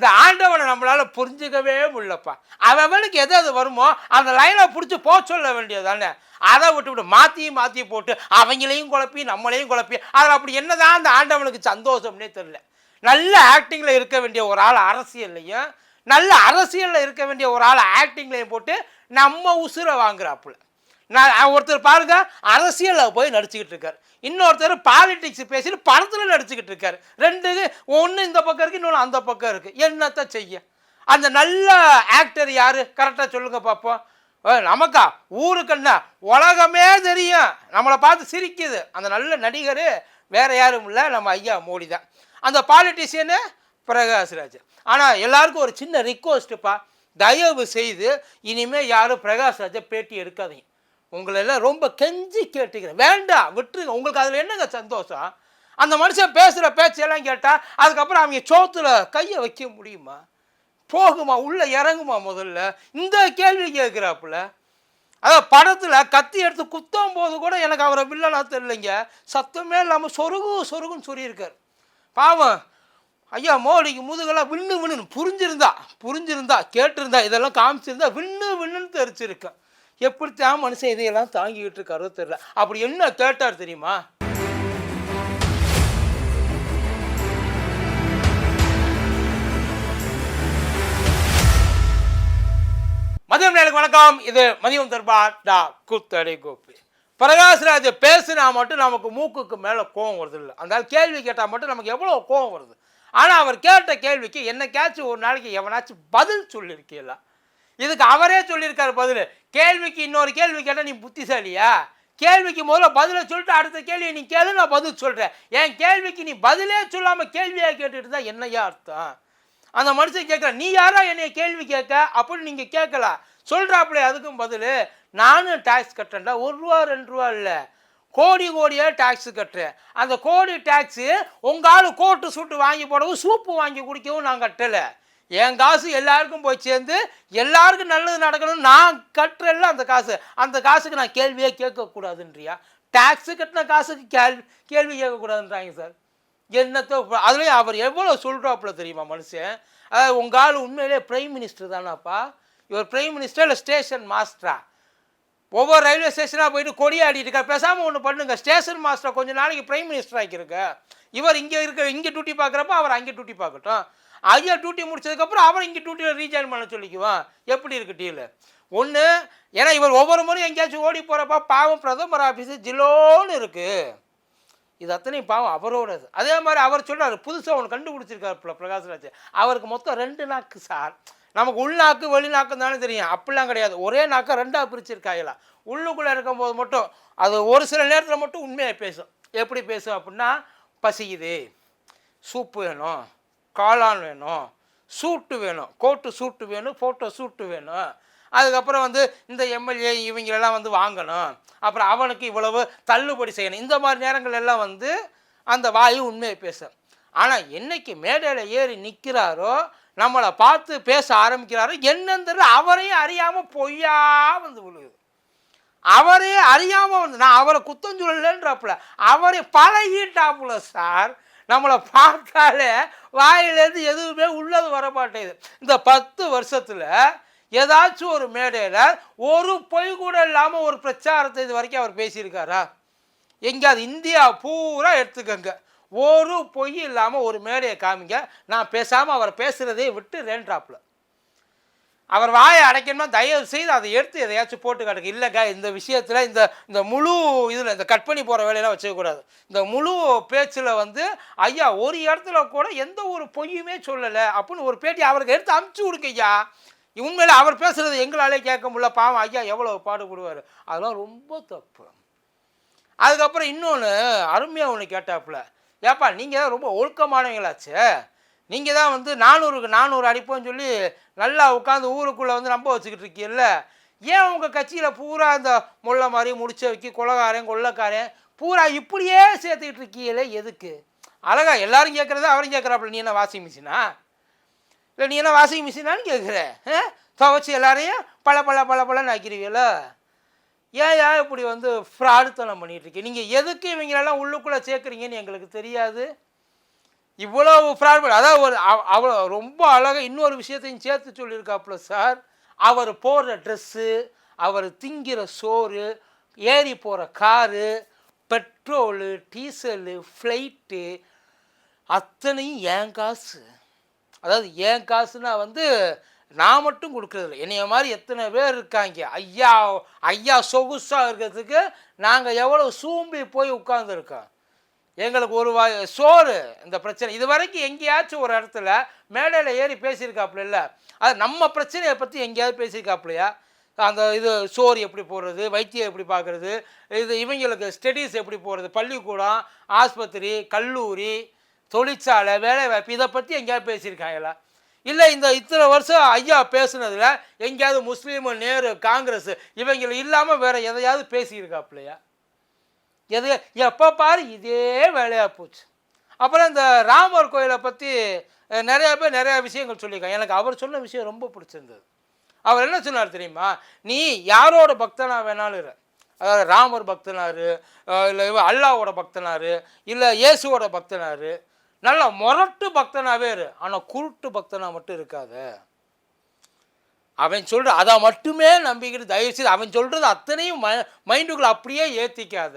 இந்த ஆண்டவனை நம்மளால் புரிஞ்சுக்கவே முடியலப்பா. அவனுக்கு எது அது வருமோ அந்த லைனை பிடிச்சி போக சொல்ல வேண்டியது தானே அதை விட்டு விட்டு மாற்றி மாற்றி போட்டு அவங்களையும் குழப்பி நம்மளையும் குழப்பி அதில் அப்படி என்னதான் அந்த ஆண்டவனுக்கு சந்தோஷம்னே தெரில நல்ல ஆக்டிங்கில் இருக்க வேண்டிய ஒரு ஆள் அரசியல்லையும் நல்ல அரசியலில் இருக்க வேண்டிய ஒரு ஆள் ஆக்டிங்லையும் போட்டு நம்ம உசுரை வாங்குறாப்புல. நான் ஒருத்தர் பாருங்க அரசியலில் போய் நடிச்சுக்கிட்டு இருக்கார். இன்னொருத்தர் பாலிடிக்ஸ் பேசிட்டு படத்தில் நடிச்சுக்கிட்டு இருக்கார். ரெண்டு ஒன்று இந்த பக்கம் இருக்குது இன்னொன்று அந்த பக்கம் இருக்குது என்னத்தை செய்ய? அந்த நல்ல ஆக்டர் யார்? கரெக்டாக சொல்லுங்கள் பார்ப்போம் நமக்கா ஊருக்குன்னா உலகமே தெரியும். நம்மளை பார்த்து சிரிக்குது. அந்த நல்ல நடிகர் வேறு யாரும் இல்லை நம்ம ஐயா மோடி தான். அந்த பாலிட்டிஷியனு பிரகாஷ்ராஜ் ஆனால் எல்லாருக்கும் ஒரு சின்ன ரிக்வஸ்ட்டுப்பா தயவு செய்து இனிமேல் யாரும் பிரகாஷ்ராஜை பேட்டி எடுக்காதீங்க. உங்களெல்லாம் ரொம்ப கெஞ்சி கேட்டுக்கிறேன். வேண்டாம் விட்டுருங்க. உங்களுக்கு அதில் என்னங்க சந்தோஷம்? அந்த மனுஷன் பேசுகிற பேச்செல்லாம் கேட்டால் அதுக்கப்புறம் அவங்க சோத்தில் கையை வைக்க முடியுமா? போகுமா? உள்ளே இறங்குமா முதல்ல? இந்த கேள்வி கேட்குறாப்புல. அதான் படத்தில் கத்தி எடுத்து குத்தும் போது கூட எனக்கு அவரை வில்லனா தெரியலைங்க. சத்தமே இல்லாமல் சொருகு சொருகுன்னு சொல்லியிருக்கார். பாவம். ஐயா மோடிக்கு முதுகெல்லாம் விண்ணு விண்ணுன்னு புரிஞ்சிருந்தா புரிஞ்சிருந்தா கேட்டிருந்தா இதெல்லாம் காமிச்சிருந்தா விண்ணு விண்ணுன்னு தெரிச்சிருக்கேன். எப்படித்தான் மனுஷன் இதையெல்லாம் தாங்கிக்கிட்டு இருக்காரோ தெரியல. அப்படி என்ன தேட்டார் தெரியுமா? மதியம் நேருக்கு வணக்கம். இது மதியம் தர்பார் டா குத்தடை கோப்பி பிரகாஷ்ராஜ் பேசுனா மட்டும் நமக்கு மூக்குக்கு மேலே கோவம் வருது இல்லை அந்த கேள்வி கேட்டால் மட்டும் நமக்கு எவ்வளோ கோவம் வருது? ஆனால் அவர் கேட்ட கேள்விக்கு என்னைக்காச்சும் ஒரு நாளைக்கு எவனாச்சும் பதில் சொல்லியிருக்கீங்களா? இதுக்கு அவரே சொல்லியிருக்காரு பதில். கேள்விக்கு இன்னொரு கேள்வி கேட்டால் நீ புத்திசாலியா? கேள்விக்கு முதல்ல பதிலை சொல்லிட்டு அடுத்த கேள்வியை நீ கேளு நான் பதில் சொல்கிறேன் என் கேள்விக்கு நீ பதிலே சொல்லாமல் கேள்வியாக கேட்டுட்டு தான் என்னையா அர்த்தம்? அந்த மனுஷன் கேட்குற நீ யாரா என்னை கேள்வி கேட்க? அப்படின்னு நீங்கள் கேட்கல சொல்கிறாப்புல அதுக்கும் பதில் நானும் டேக்ஸ் கட்டுறேன்டா. ஒரு ரூபா ரெண்டு ரூபா இல்லை. கோடி கோடியாக டேக்ஸ் கட்டுறேன். அந்த கோடி டேக்ஸு உங்கள் ஆள் கோட்டு சூட்டு வாங்கி போடவும் சூப்பு வாங்கி குடிக்கவும் நான் கட்டலை. என் காசு எல்லாருக்கும் போய் சேர்ந்து எல்லாருக்கும் நல்லது நடக்கணும்னு நான் கட்டுறல அந்த காசு. அந்த காசுக்கு நான் கேள்வியே கேட்கக்கூடாதுன்றியா? டேக்ஸு கட்டின காசுக்கு கேள்வி கேள்வி கேட்கக்கூடாதுன்றாங்க சார். என்னத்தோ அதுலேயும் அவர் எவ்வளோ சொல்கிறாப்புல தெரியுமா மனுஷன்? அதாவது உங்கள் ஆள் உண்மையிலே பிரைம் மினிஸ்டர் தானாப்பா. இவர் பிரைம் மினிஸ்டர் இல்லை ஸ்டேஷன் மாஸ்டரா ஒவ்வொரு ரயில்வே ஸ்டேஷனாக போயிட்டு கொடியாடிட்டு இருக்கார் பேசாமல் ஒன்று பண்ணுங்க. ஸ்டேஷன் மாஸ்டர் கொஞ்ச நாளைக்கு பிரைம் மினிஸ்டர் ஆக்கியிருக்க இவர் இங்கே இருக்க இங்கே டியூட்டி பார்க்குறப்ப அவர் அங்கே டியூட்டி பார்க்கட்டும். ஐயா டியூட்டி முடிச்சதுக்கப்புறம் அவர் இங்கே டியூட்டியில் ரீஜாயின் பண்ண சொல்லிக்குவான். எப்படி இருக்கு டீல் ஒன்று ஏன்னா இவர் ஒவ்வொரு முறையும் எங்கேயாச்சும் ஓடி போகிறப்ப பாவம் பிரதமர் ஆஃபீஸு ஜிலோன்னு இருக்குது இது அத்தனையும் பாவம் அவரோடது. அதே மாதிரி அவர் சொல்கிறார் புதுசாக ஒன்று கண்டுபிடிச்சிருக்காரு பிரகாஷ்ராஜ். அவருக்கு மொத்தம் ரெண்டு நாக்கு சார். நமக்கு உள்நாக்கு வெளிநாக்கு தானே தெரியும். அப்படிலாம் கிடையாது. ஒரே நாக்கை ரெண்டாக பிரிச்சிருக்காங்களா உள்ளுக்குள்ளே இருக்கும்போது மட்டும் அது ஒரு சில நேரத்தில் மட்டும் உண்மையாக பேசும். எப்படி பேசும் அப்படின்னா பசிக்குது சூப்பு வேணும் காளான் வேணும் சூட்டு வேணும் கோட்டு சூட்டு வேணும் ஃபோட்டோ சூட்டு வேணும். அதுக்கப்புறம் வந்து இந்த எம்எல்ஏ இவங்களெல்லாம் வந்து வாங்கணும். அப்புறம் அவனுக்கு இவ்வளவு தள்ளுபடி செய்யணும். இந்த மாதிரி நேரங்கள் எல்லாம் வந்து அந்த வாயு உண்மையை பேசும். ஆனால் என்னைக்கு மேடையில் ஏறி நிற்கிறாரோ நம்மளை பார்த்து பேச ஆரம்பிக்கிறாரோ என்னன்னு தெரியல. அவரையும் அறியாமல் பொய்யா வந்து விழுகுது. அவரே அறியாமல் வந்து நான் அவரை குத்தம் சொல்லலன்றாப்புல. அவரே பழகிட்டாப்புல சார். நம்மளை பார்த்தாலே வாயிலேருந்து எதுவுமே உள்ளது வர மாட்டேங்குது இந்த பத்து வருஷத்தில் ஏதாச்சும் ஒரு மேடையில் ஒரு பொய் கூட இல்லாமல் ஒரு பிரச்சாரத்தை இது வரைக்கும் அவர் பேசியிருக்காரா? எங்கேயாவது இந்தியா பூரா எடுத்துக்கங்க. ஒரு பொய் இல்லாமல் ஒரு மேடையை காமிங்க. நான் பேசாமல் அவர் பேசுகிறதே விட்டு ரெண்டாப்புல அவர் வாயை அடைக்கணுமா? தயவு செய்து அதை எடுத்து எதையாச்சும் போட்டு கிடக்கு இல்லைக்கா இந்த விஷயத்தில் இந்த இந்த முழு இதில் இந்த கட் பண்ணி போகிற வேலையெல்லாம் வச்சுக்கக்கூடாது இந்த முழு பேச்சில் வந்து ஐயா ஒரு இடத்துல கூட எந்த ஒரு பொய்யுமே சொல்லலை அப்படின்னு ஒரு பேட்டி அவருக்கு எடுத்து அமுச்சு கொடுங்க ஐயா. உண்மையில் அவர் பேசுகிறது எங்களாலே கேட்க முடியல. பாவம் ஐயா எவ்வளோ பாடுபடுவார் அதெல்லாம் ரொம்ப தப்பு. அதுக்கப்புறம் இன்னொன்று அருமையாக ஒன்று கேட்டாப்புல. ஏப்பா நீங்கள் தான் ரொம்ப ஒழுக்கமானவங்களாச்சே. நீங்கள் தான் வந்து நானூறுக்கு நானூறு அடிப்போம்னு சொல்லி நல்லா உட்காந்து ஊருக்குள்ளே வந்து நம்ப வச்சுக்கிட்டு இருக்கீல்ல. ஏன் உங்கள் கட்சியில் பூரா இந்த முல்லை மாதிரி முடிச்ச வைக்கி கொலகாரன் கொள்ளக்காரன் பூரா இப்படியே சேர்த்துக்கிட்டு இருக்கீங்களே எதுக்கு? அழகா எல்லாரும் கேட்குறது அவரும் கேட்குறாப்புல நீ என்ன வாஷிங் மிஷினா? இல்லை நீ என்ன வாஷிங் மிஷினான்னு கேட்குற துவச்சி எல்லாரையும் பல பல பல பலன்னு ஆக்கிடுவீங்களோ ஏன் யார் இப்படி வந்து ஃப்ராடுத்தனம் பண்ணிகிட்ருக்கீங்க நீங்கள் எதுக்கு இவங்களெல்லாம் உள்ளுக்குள்ளே சேர்க்குறீங்கன்னு எங்களுக்கு தெரியாது. இவ்வளோ ஃப்ராட் அதாவது ஒரு அவ- அவ்வளோ ரொம்ப அழகாக இன்னொரு விஷயத்தையும் சேர்த்து சொல்லியிருக்காப்புல சார். அவர் போடுற ட்ரெஸ்ஸு அவர் திங்கிற சோறு ஏறி போகிற காரு பெட்ரோலு டீசலு ஃப்ளைட்டு அத்தனையும் என் காசு. அதாவது என் காசுனா வந்து நான் மட்டும் கொடுக்குறதில்ல. என்னைய மாதிரி எத்தனை பேர் இருக்காங்க. ஐயா ஐயா சொகுசாக இருக்கிறதுக்கு நாங்கள் எவ்வளோ சூம்பி போய் உட்காந்துருக்கோம் எங்களுக்கு ஒரு வா சோறு இந்த பிரச்சனை. இது வரைக்கும் எங்கேயாச்சும் ஒரு இடத்துல மேடையில் ஏறி பேசியிருக்காப்புல இல்லை. அது நம்ம பிரச்சனையை பற்றி எங்கேயாவது பேசியிருக்காப்புலையா? அந்த இது சோறு எப்படி போடுறது வைத்தியம் எப்படி பார்க்குறது இது இவங்களுக்கு ஸ்டடீஸ் எப்படி போகிறது பள்ளிக்கூடம் ஆஸ்பத்திரி கல்லூரி தொழிற்சாலை வேலைவாய்ப்பு இதை பற்றி எங்கேயாவது பேசியிருக்காங்களா? இல்லை இந்த இத்தனை வருஷம் ஐயா பேசுனதில் எங்கேயாவது முஸ்லீமு நேரு காங்கிரஸ் இவங்க இல்லாமல் வேறு எதையாவது பேசியிருக்காப்புலையா? எது எப்போ பாரு இதே வேலையாக போச்சு. அப்புறம் இந்த ராமர் கோயிலை பற்றி நிறையா பேர் நிறையா விஷயங்கள் சொல்லியிருக்காங்க. எனக்கு அவர் சொன்ன விஷயம் ரொம்ப பிடிச்சிருந்தது. அவர் என்ன சொன்னார் தெரியுமா? நீ யாரோட பக்தனா வேணாலும் இரு. அதாவது ராமர் பக்தனாரு இல்லை இவ அல்லாவோட பக்தனாரு இல்லை இயேசுவோட பக்தனாரு நல்ல முரட்டு பக்தனாகவே இரு. ஆனால் குருட்டு பக்தனாக மட்டும் இருக்காத. அவன் சொல்கிற அதை மட்டுமே நம்பிக்கிட்டு தயவுசெய்து அவன் சொல்கிறது அத்தனையும் ம மைண்டுக்குள்ள அப்படியே ஏற்றிக்காத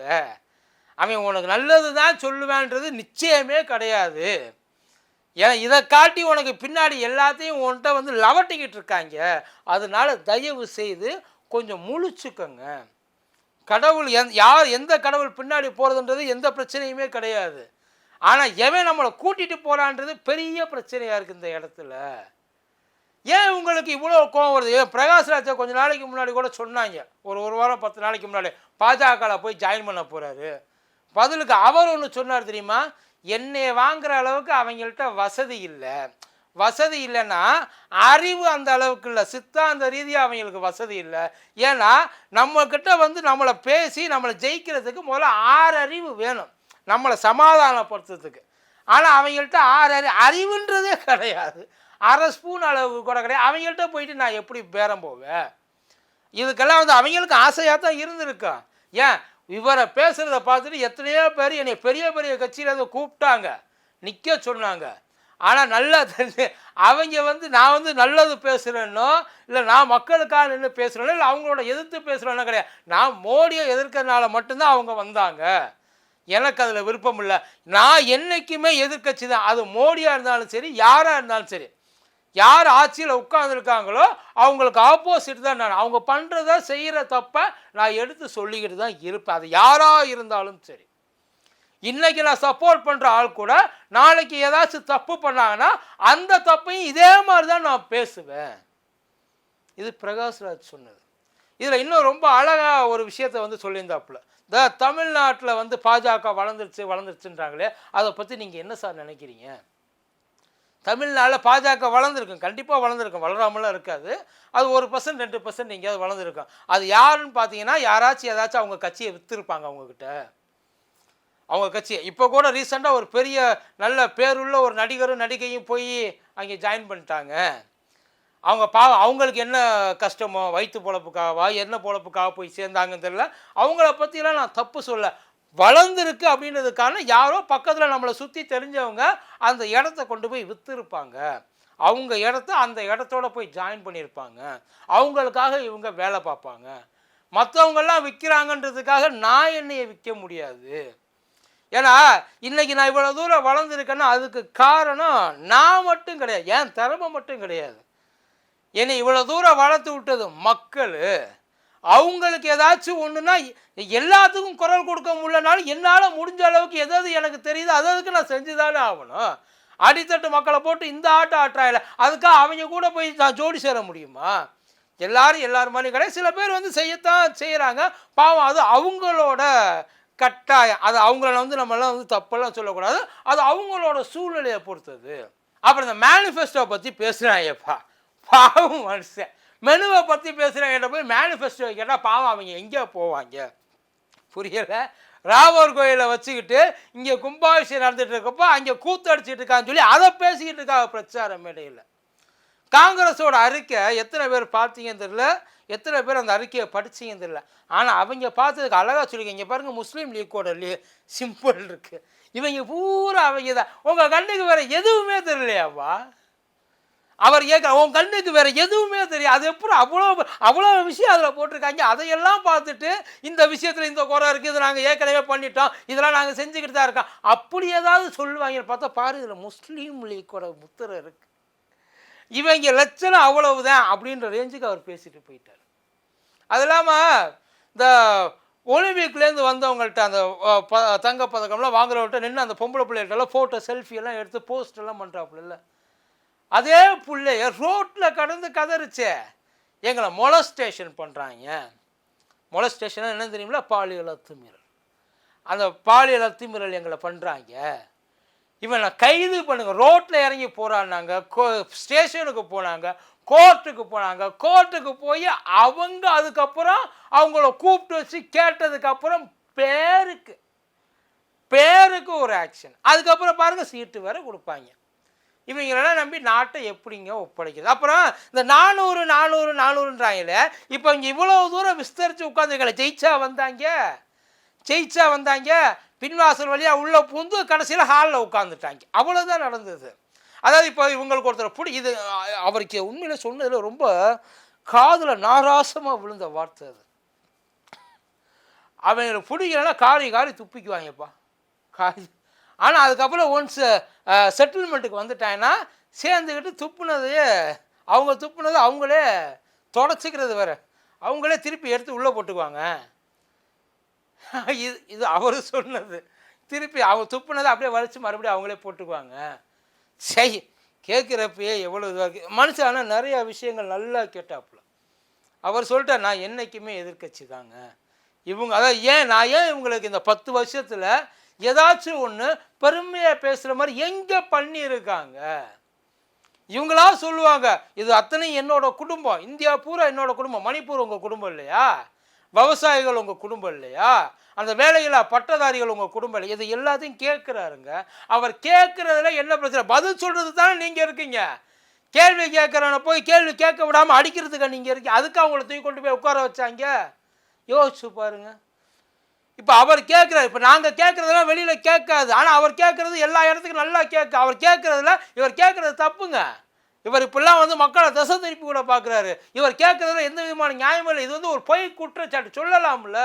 அவன் உனக்கு நல்லது தான் சொல்லுவேன்றது நிச்சயமே கிடையாது. ஏன் இதை காட்டி உனக்கு பின்னாடி எல்லாத்தையும் உன்கிட்ட வந்து லவட்டிக்கிட்டு இருக்காங்க. அதனால் தயவு செய்து கொஞ்சம் முழிச்சுக்கோங்க. கடவுள் எந் யார் எந்த கடவுள் பின்னாடி போகிறதுன்றது எந்த பிரச்சனையுமே கிடையாது. ஆனால் எவன் நம்மளை கூட்டிகிட்டு போகிறான்றது பெரிய பிரச்சனையாக இருக்குது இந்த இடத்துல. ஏன் உங்களுக்கு இவ்வளோ கோவம் வருது? ஏன் பிரகாஷ்ராஜா கொஞ்ச நாளைக்கு முன்னாடி கூட சொன்னாங்க. ஒரு ஒரு வாரம் பத்து நாளைக்கு முன்னாடி. பாஜகவில் போய் ஜாயின் பண்ண போகிறாரு பதிலுக்கு அவர் ஒன்று சொன்னார் தெரியுமா? என்னை வாங்குற அளவுக்கு அவங்கள்ட்ட வசதி இல்லை. வசதி இல்லைன்னா அறிவு அந்த அளவுக்கு இல்லை. சித்தாந்த ரீதியாக அவங்களுக்கு வசதி இல்லை. ஏன்னா நம்மக்கிட்ட வந்து நம்மளை பேசி நம்மளை ஜெயிக்கிறதுக்கு முதல்ல ஆறு அறிவு வேணும். நம்மளை சமாதானப்படுத்துறதுக்கு. ஆனால் அவங்கள்ட்ட ஆறு அறி அறிவுன்றதே கிடையாது. அரை ஸ்பூன் அளவு கூட கிடையாது. அவங்கள்ட்ட போயிட்டு நான் எப்படி பேரம் போவேன்? இதுக்கெல்லாம் வந்து அவங்களுக்கு ஆசையாக தான் இருந்திருக்கா. ஏன்? இவரை பேசுகிறத பார்த்துட்டு எத்தனையோ பேர் என்னை பெரிய பெரிய கட்சியில் இருந்து கூப்பிட்டாங்க. நிற்க சொன்னாங்க. ஆனால் நல்லா தெரிஞ்சு அவங்க வந்து நான் வந்து நல்லது பேசுகிறேன்னோ இல்லை நான் மக்களுக்காக நின்று பேசுகிறேனோ இல்லை அவங்களோட எதிர்த்து பேசுகிறேன்னோ கிடையாது. நான் மோடியை எதிர்க்கிறதுனால மட்டும்தான் அவங்க வந்தாங்க. எனக்கு அதில் விருப்பம் இல்லை. நான் என்றைக்குமே எதிர்க்கட்சி தான். அது மோடியாக இருந்தாலும் சரி யாராக இருந்தாலும் சரி. யார் ஆட்சியில் உட்காந்துருக்காங்களோ அவங்களுக்கு ஆப்போசிட் தான் நான். அவங்க பண்ணுறத செய்கிற தப்பை நான் எடுத்து சொல்லிக்கிட்டு தான் இருப்பேன். அது யாராக இருந்தாலும் சரி. இன்றைக்கி நான் சப்போர்ட் பண்ணுற ஆள் கூட நாளைக்கு ஏதாச்சும் தப்பு பண்ணாங்கன்னா அந்த தப்பையும் இதே மாதிரி தான் நான் பேசுவேன். இது பிரகாஷ்ராஜ் சொன்னது. இதில் இன்னும் ரொம்ப அழகாக ஒரு விஷயத்தை வந்து சொல்லியிருந்தாப்புல. த தமிழ்நாட்டில் வந்து பாஜக வளர்ந்துருச்சு வளர்ந்துருச்சுன்றாங்களே அதை பற்றி நீங்கள் என்ன சார் நினைக்கிறீங்க? தமிழ்நாட்டில் பாஜக வளர்ந்துருக்கும் கண்டிப்பாக வளர்ந்துருக்கும் வளராமலாம் இருக்காது. அது ஒரு பர்சன்ட் ரெண்டு பர்சன்ட் எங்கேயாவது வளர்ந்துருக்கும். அது யாருன்னு பார்த்தீங்கன்னா யாராச்சும் ஏதாச்சும் அவங்க கட்சியை விற்றுருப்பாங்க அவங்கக்கிட்ட அவங்க கட்சி இப்போ கூட ரீசெண்டாக ஒரு பெரிய நல்ல பேருள்ள ஒரு நடிகரும் நடிகையும் போய் அங்கே ஜாயின் பண்ணிட்டாங்க. அவங்க பா அவங்களுக்கு என்ன கஷ்டமோ வயிற்று பொழப்புக்காகவா என்ன பொழப்புக்காக போய் சேர்ந்தாங்கன்னு தெரியல. அவங்கள பற்றிலாம் நான் தப்பு சொல்ல வளர்ந்துருக்கு அப்படின்றதுக்கான யாரோ பக்கத்தில் நம்மளை சுற்றி தெரிஞ்சவங்க அந்த இடத்த கொண்டு போய் விற்றுருப்பாங்க அவங்க இடத்த அந்த இடத்தோட போய் ஜாயின் பண்ணியிருப்பாங்க. அவங்களுக்காக இவங்க வேலை பார்ப்பாங்க. மற்றவங்கெல்லாம் விற்கிறாங்கன்றதுக்காக நான் என்னையை விற்க முடியாது. ஏன்னா இன்றைக்கி நான் இவ்வளோ தூரம் வளர்ந்துருக்கேன்னா அதுக்கு காரணம் நான் மட்டும் கிடையாது. என் திறமை மட்டும் கிடையாது. என்னை இவ்வளோ தூரம் வளர்த்து விட்டது மக்கள் அவங்களுக்கு ஏதாச்சும் ஒன்றுனா எல்லாத்துக்கும் குரல் கொடுக்க முடியலனாலும் என்னால் முடிஞ்ச அளவுக்கு எதாவது எனக்கு தெரியுது அது அதுக்கு நான் செஞ்சுதானே ஆகணும். அடித்தட்டு மக்களை போட்டு இந்த ஆட்டம் ஆட்டுறாயில அதுக்காக அவங்க கூட போய் நான் ஜோடி சேர முடியுமா? எல்லாரும் எல்லார் மாதிரி கிடையாது சில பேர் வந்து செய்யத்தான் செய்கிறாங்க பாவம் அது அவங்களோட கட்டாயம். அது அவங்கள வந்து நம்மளாம் வந்து தப்பெல்லாம் சொல்லக்கூடாது. அது அவங்களோட சூழ்நிலையை பொறுத்தது. அப்புறம் இந்த மேனிஃபெஸ்டோ பற்றி பேசுகிறாங்கப்பா பாவம் மனுஷன். மெனுவை பற்றி பேசுகிறவங்கிட்ட போய் மேனிஃபெஸ்டோ கேட்டால் பாவம் அவங்க எங்கே போவாங்க? புரியலை? ராவர் கோயிலை வச்சுக்கிட்டு இங்கே கும்பாபிஷேகம் நடந்துகிட்டு இருக்கப்போ அங்கே கூத்தடிச்சிட்டு இருக்கான்னு சொல்லி அதை பேசிக்கிட்டு இருக்காங்க பிரச்சார மேடையில். காங்கிரஸோட அறிக்கை எத்தனை பேர் பார்த்தீங்கன்னு தெரியல. எத்தனை பேர் அந்த அறிக்கையை படிச்சிங்கன்னு தெரியல. ஆனால் அவங்க பார்த்ததுக்கு அழகாக சொல்லிக்க இங்கே பாருங்கள் முஸ்லீம் லீக்கோட லீ சிம்பிள் இருக்குது இவங்க பூரா அவங்க தான். உங்கள் கண்ணுக்கு வேறு எதுவுமே தெரியலையாப்பா? அவர் கேட்க உன் கண்ணுக்கு வேற எதுவுமே தெரியும் அது எப்படி அவ்வளோ அவ்வளோ விஷயம் அதில் போட்டிருக்காங்க. அதையெல்லாம் பார்த்துட்டு இந்த விஷயத்தில் இந்த குறை இருக்குது இதை நாங்கள் ஏற்கனவே பண்ணிட்டோம் இதெல்லாம் நாங்கள் செஞ்சுக்கிட்டு தான் இருக்கோம். அப்படி ஏதாவது சொல்லுவாங்கன்னு பார்த்தா பாரு இதில் முஸ்லீம் லீக்கோட முத்திரை இருக்கு. இவங்க லட்சணம் அவ்வளவுதான் அப்படின்ற ரேஞ்சுக்கு அவர் பேசிட்டு போயிட்டார். அது இல்லாமல் இந்த ஒலிம்பிக்லேருந்து வந்தவங்கள்ட்ட அந்த ப தங்க பதக்கம்லாம் வாங்குறவங்கள்ட்ட நின்று அந்த பொம்பளை பிள்ளைகள்ட்டெல்லாம் ஃபோட்டோ செல்ஃபி எல்லாம் எடுத்து போஸ்ட் எல்லாம் பண்ணுறாப்புல அதே பிள்ளைய ரோட்டில் கடந்து கதறிச்சே. எங்களை மொலஸ்டேஷன் பண்ணுறாங்க மொலஸ்டேஷன் என்ன தெரியுமில பாலியல் அத்துமீறல் அந்த பாலியல் அத்துமீறல் எங்களை பண்ணுறாங்க இவனை கைது பண்ணுங்க. ரோட்டில் இறங்கி போகிறான்னாங்க கோ ஸ்டேஷனுக்கு போனாங்க. கோர்ட்டுக்கு போனாங்க. கோர்ட்டுக்கு போய் அவங்க அதுக்கப்புறம் அவங்கள கூப்பிட்டு வச்சு கேட்டதுக்கப்புறம் பேருக்கு பேருக்கு ஒரு ஆக்ஷன் அதுக்கப்புறம் பாருங்கள் சீட்டு வேறு கொடுப்பாங்க. இவங்களெல்லாம் நம்பி நாட்டை எப்படிங்க ஒப்படைக்குது அப்புறம் இந்த நானூறு நானூறு நானூறுன்றாங்களே இப்போ இங்கே இவ்வளோ தூரம் விஸ்தரித்து உட்காந்துருக்கல ஜெயிச்சா வந்தாங்க? ஜெயிச்சா வந்தாங்க? பின்வாசல் வழியாக உள்ளே பூந்து கடைசியில் ஹாலில் உட்காந்துட்டாங்க அவ்வளோதான் நடந்தது. அதாவது இப்போ இவங்களுக்கு ஒருத்தர் பிடி இது அவருக்கு உண்மையில் சொன்னதில் ரொம்ப காதில் நாராசமாக விழுந்த வார்த்தை அது. அவங்களுக்கு பிடிக்கலன்னா காரி காரி துப்பிக்குவாங்கப்பா. காரி ஆனால் அதுக்கப்புறம் ஒன்ஸ் செட்டில்மெண்ட்டுக்கு வந்துட்டாங்கன்னா சேர்ந்துக்கிட்டு துப்புனதையே அவங்க துப்புனதை அவங்களே தொடச்சிக்கிறது வேறு. அவங்களே திருப்பி எடுத்து உள்ளே போட்டுக்குவாங்க. இது இது அவர் சொன்னது. திருப்பி அவங்க துப்புனதை அப்படியே வலிச்சு மறுபடியும் அவங்களே போட்டுக்குவாங்க. சரி கேட்குறப்பயே எவ்வளோ இதாக இருக்குது மனுஷன் ஆனால் நிறையா விஷயங்கள் நல்லா கேட்டாப்புல. அவர் சொல்லிட்டார் நான் என்றைக்குமே எதிர்கட்சி தாங்க. இவங்க அதான் ஏன் நான் ஏன் இவங்களுக்கு இந்த பத்து வருஷத்தில் ஏதாச்சும் ஒன்று பெருமையாக பேசுகிற மாதிரி எங்கே பண்ணியிருக்காங்க? இவங்களா சொல்லுவாங்க இது அத்தனை என்னோட குடும்பம். இந்தியா பூரா என்னோட குடும்பம். மணிப்பூர் உங்கள் குடும்பம் இல்லையா? விவசாயிகள் உங்கள் குடும்பம் இல்லையா? அந்த வேலையில்லா பட்டதாரிகள் உங்கள் குடும்பம் இல்லை இது எல்லாத்தையும் கேட்குறாருங்க. அவர் கேட்குறதுல என்ன பிரச்சனை? பதில் சொல்கிறது தானே நீங்கள் இருக்கீங்க. கேள்வி கேட்குறவனை போய் கேள்வி கேட்க விடாமல் அடிக்கிறதுக்கு நீங்கள் இருக்கீங்க? அதுக்கு அவங்கள தூக்கி கொண்டு போய் உட்கார வச்சாங்க? யோசிச்சு பாருங்க. இப்போ அவர் கேட்குறாரு. இப்போ நாங்கள் கேட்குறதெல்லாம் வெளியில் கேட்காது. ஆனால் அவர் கேட்குறது எல்லா இடத்துக்கும் நல்லா கேட்க அவர் கேட்குறதுல இவர் கேட்குறது தப்புங்க. இவர் இப்பெல்லாம் வந்து மக்களை தசை திருப்பி கூட பார்க்குறாரு. இவர் கேட்குறதுல எந்த விதமான நியாயமும் இல்லை. இது வந்து ஒரு பொய் குற்றச்சாட்டு. சொல்லலாம்ல.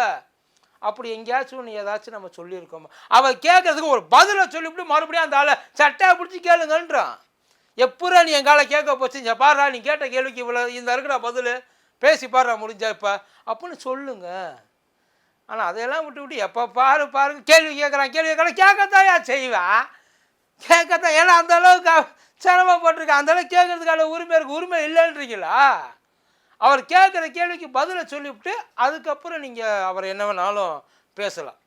அப்படி எங்கேயாச்சும் ஒன்று ஏதாச்சும் நம்ம சொல்லியிருக்கோமா. அவர் கேட்குறதுக்கு ஒரு பதிலை சொல்லிவிட்டு மறுபடியும் அந்த ஆளை சட்டையை பிடிச்சி கேளுங்கன்றான். எப்பரா நீ எங்கால கேட்க போச்சு? பாருடா நீ கேட்ட கேள்விக்கு இவ்வளோ இந்த இருக்கிற பதில். பேசி பாருடா முடிஞ்சா இப்போ. அப்படின்னு சொல்லுங்கள் ஆனால் அதையெல்லாம் விட்டு விட்டு எப்போ பாரு பாருங்க கேள்வி கேட்குறான் கேள்வி கேட்குறான் கேட்கத்தாயா செய்வேன் கேட்கத்தான் ஏன்னா அந்த அளவுக்கு சிரமப்பட்டிருக்கேன் அந்த அளவுக்கு கேட்கறதுக்கான உரிமை இருக்கு. உரிமை இல்லைன்றீங்களா? அவர் கேட்குற கேள்விக்கு பதிலை சொல்லிவிட்டு அதுக்கப்புறம் நீங்கள் அவர் என்ன வேணாலும் பேசலாம்.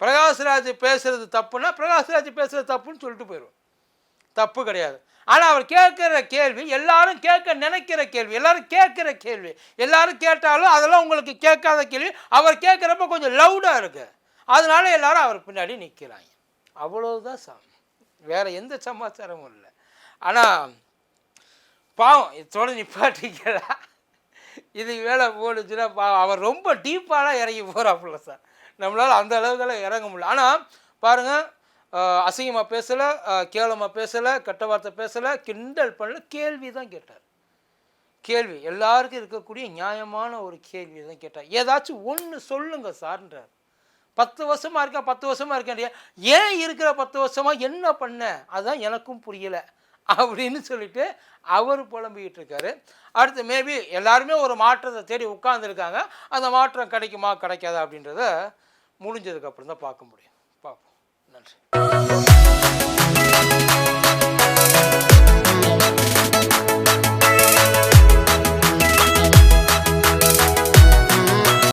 பிரகாஷ்ராஜ் பேசுகிறது தப்புன்னா பிரகாஷ்ராஜ் பேசுகிறது தப்புன்னு சொல்லிட்டு போயிடும் தப்பு கிடையாது. ஆனால் அவர் கேட்குற கேள்வி எல்லாரும் கேட்க நினைக்கிற கேள்வி எல்லாரும் கேட்குற கேள்வி எல்லாரும் கேட்டாலும் அதெல்லாம் உங்களுக்கு கேட்காத கேள்வி அவர் கேட்குறப்ப கொஞ்சம் லவுடாக இருக்கு. அதனால எல்லாரும் அவர் பின்னாடி நிற்கிறாங்க அவ்வளவுதான் சம். வேற எந்த சமாச்சாரமும் இல்லை. ஆனால் பாவம் இதோட நிப்பாட்டிக்கிறா இது வேலை போடுச்சுன்னா பாவம் அவர் ரொம்ப டீப்பாலாம் இறங்கி போகிறாப்புல சார். நம்மளால் அந்த அளவுக்கெல்லாம் இறங்க முடியல. ஆனால் பாருங்கள் அசிங்கமாக பேசலை கேவலமாக பேசலை கெட்ட வார்த்தை பேசலை கிண்டல் பண்ணல கேள்வி தான் கேட்டார். கேள்வி எல்லாருக்கும் இருக்கக்கூடிய நியாயமான ஒரு கேள்வி தான் கேட்டார். ஏதாச்சும் ஒன்று சொல்லுங்கள் சார்ன்றார். பத்து வருஷமாக இருக்கா பத்து வருஷமாக இருக்கேன் ஏன் இருக்கிற பத்து வருஷமாக என்ன பண்ண? அதுதான் எனக்கும் புரியல அப்படின்னு சொல்லிட்டு அவர் புலம்பிக்கிட்டு இருக்காரு. அடுத்து மேபி எல்லாருமே ஒரு மாற்றத்தை தேடி உட்கார்ந்துருக்காங்க. அந்த மாற்றம் கிடைக்குமா கிடைக்காதா அப்படின்றத முடிஞ்சதுக்கப்புறம் தான் பார்க்க முடியும். Excellent.